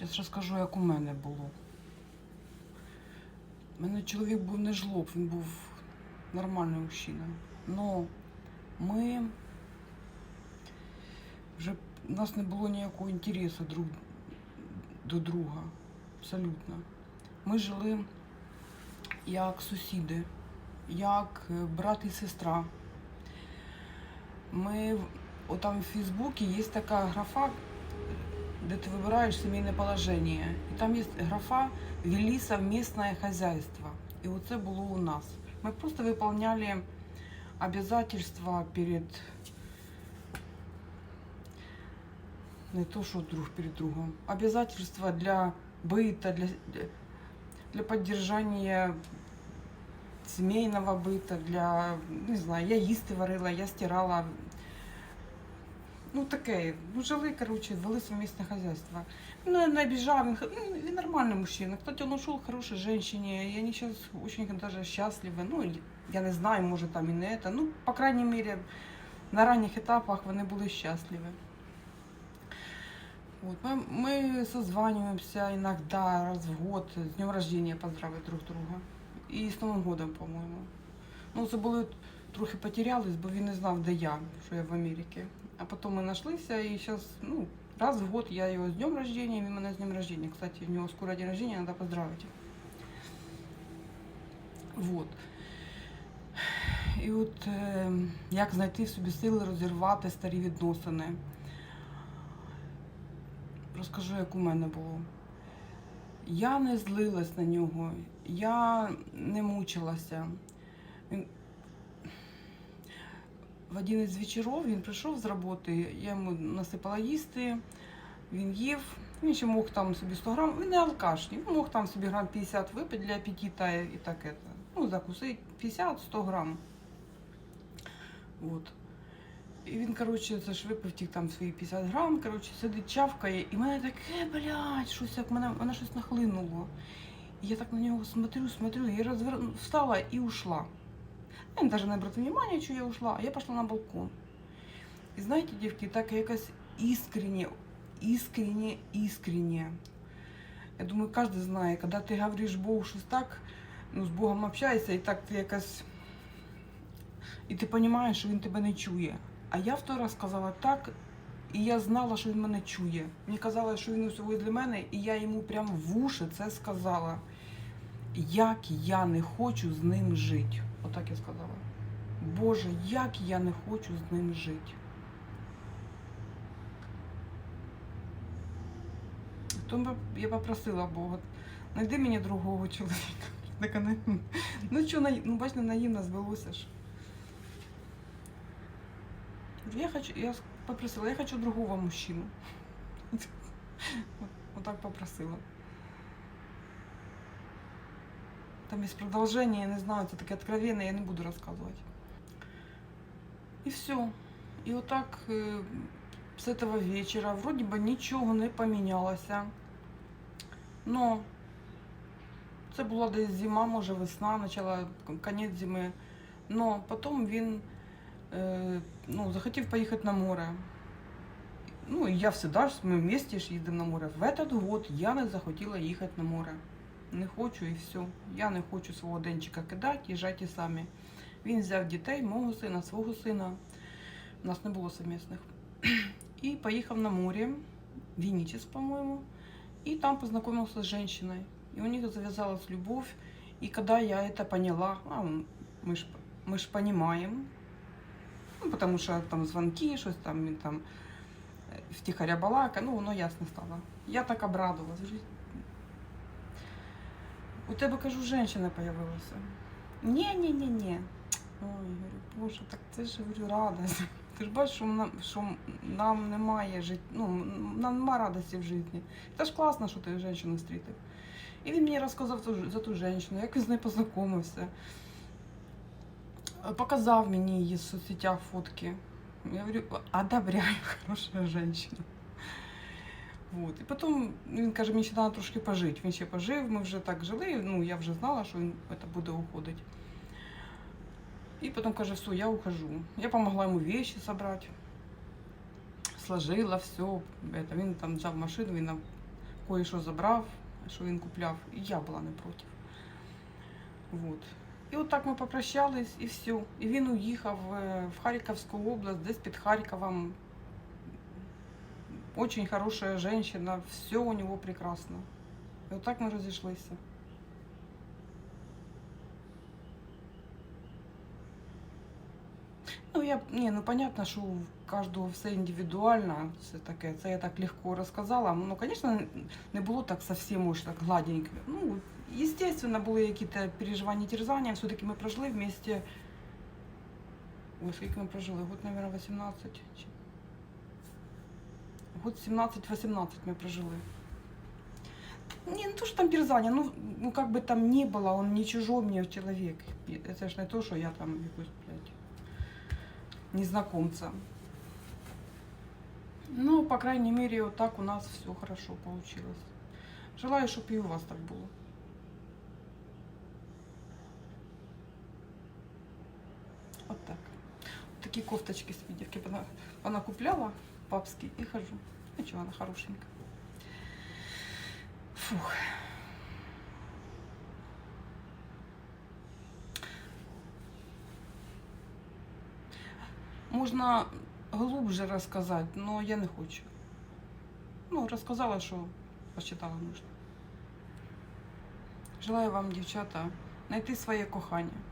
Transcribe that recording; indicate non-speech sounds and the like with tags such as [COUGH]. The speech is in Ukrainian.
Зараз розкажу, як у мене було. У мене чоловік був не жлоб, він був нормальний мужчина. Но ми вже у нас не було ніякого інтересу друг до друга. Абсолютно. Ми жили як сусіди, як е, брат і сестра. Ми отам в Фейсбуці є така графа, де ти вибираєш сімейне положення. І там є графа «Вели совместное хозяйство». І оце було у нас. Ми просто виконували обязательства перед не то, що друг перед другом, обязательства для быта, для, для, для поддержания сімейного быта, для, не знаю, я їсти варила, я стирала. Ну таке, ну жили, короче, вели совместное хозяйство. Ну, не обижал, він, х- ну, він нормальный мужчина. Кстати, он ушел к хорошей женщине, и они сейчас очень даже счастливы. Ну, я не знаю, может там и не это. Ну, по крайней мере, на ранних етапах вони були щасливі. Вот, мы, мы созваниваемся иногда раз в год, с днем рождения поздравить друг друга. І з Новим годом, по-моєму. Ну, це були трохи потерялись, бо він не знав, де я, що я в Америці. А потім ми знайшлися і зараз, ну, раз в год я його з днем рождения, він мене з днем рождения. Кстати, в нього скоро день рождения, треба поздравити. Вот. І от е, як знайти в собі сили розірвати старі відносини. Розкажу, як у мене було. Я не злилась на нього, я не мучилася. В один із вечорів він прийшов з роботи, я йому насипала їсти, він їв, він ще мог там собі 100 грам, він не алкаш, він мог там собі грам 50 випити для апетита і так это. Ну, закусити 50-100 грам. Вот. І він, коротше, це ж випив ті там свої 50 грам, коротше, сидить, чавкає, і мене таке, блядь, щось як мене, мене щось нахлинуло. І я так на нього смотрю, смотрю, і розвер... встала і ушла. Він навіть не обратив внимания, що я ушла, а я пішла на балкон. І знаєте, дівки, так якось іскренне, іскренне, іскренне. Я думаю, кожен знає, коли ти говориш Богу щось так, ну, з Богом общаєшся, і так ти якось. І ти розумієш, що він тебе не чує. А я в той раз сказала так, і я знала, що він мене чує. Мені казали, що він усього для мене, і я йому прямо в уші це сказала. Як я не хочу з ним жити. Отак я сказала. Боже, як я не хочу з ним жити. Тому я попросила Бога, знайди мені другого чоловіка. [LAUGHS] Ну що, ну бачите, наївно збилося ж. Я хочу, я попросила, я хочу другого мужчину. [LAUGHS] Вот, вот так попросила. Там есть продолжение, я не знаю, это таке откровенное, я не буду рассказывать. И все. И вот так э, с этого вечера вроде бы ничего не поменялося. Но це була десь зима, може весна, почала конець зими. Но потім він е, ну, захотів поїхати на море. Ну, і я завжди ж, ми вместе ж їздимо на море. В этот год я не захотіла їхати на море. Не хочу і все. Я не хочу свого денчика кидати, їжджайте самі. Він взяв дітей, мого сина, свого сина. У нас не було совмісних. І поїхав на море, в Вінничес, по-моєму. И там познакомился с женщиной. И у них завязалась любовь. И когда я это поняла, а м, мы ж, мы ж понимаем, ну, потому что там звонки, щось там, він там е, втихаря балака, ну, воно ясно стало. Я так обрадовалась. У тебе, кажу, женщина появилася. Ні-ні-ні-ні. Ой, говорю, боже, так це ж говорю, радость. [LAUGHS] Ти ж бачиш, що нам, що нам немає жит... ну, нам немає радості в житті. Це ж класно, що ти жінку зустрітив. І він мені розказав за ту жінку, як він з нею познайомився. Показав мені її в соцсетях фотки. Я говорю, одобряю, [LAUGHS] хороша жінка. Вот. І потім він каже, мені ще треба трошки пожити. Він ще пожив, ми вже так жили, ну я вже знала, що він це буде уходити. И потом, каже, все, я ухожу. Я помогла ему вещи собрать. Сложила все. Это, він там взяв машину, він нам кое-що забрав, що він купляв, і я була не проти. Вот. І от так ми попрощались, і все. І він уїхав в Харківську область, десь під Харковом. Очень хорошая женщина, все у него прекрасно. І от так ми розійшлися. Ну, я, ні, ну понятно, що у кожного все індивідуально, це таке, це я так легко розказала. Ну, звісно, не було так совсем уж так гладенько. Ну, естественно, були якісь переживання, терзання, все-таки ми прожили вместе. Ой, скільки ми прожили? Год, наверное, 18. чи- Год 17-18 мы прожили. Не, ну то, что там терзание, ну, ну как бы там не было, он не чужой мне человек. Это ж не то, что я там якусь, блядь, незнакомца. Ну, по крайней мере, вот так у нас все хорошо получилось. Желаю, чтобы и у вас так было. Вот так. Такие кофточки с видевки она, папские и хожу. Ничего, она хорошенькая. Фух. Можна глубже розказати, але я не хочу. Ну, розказала, що посчитала нужно. Желаю вам, дівчата, знайти своє кохання.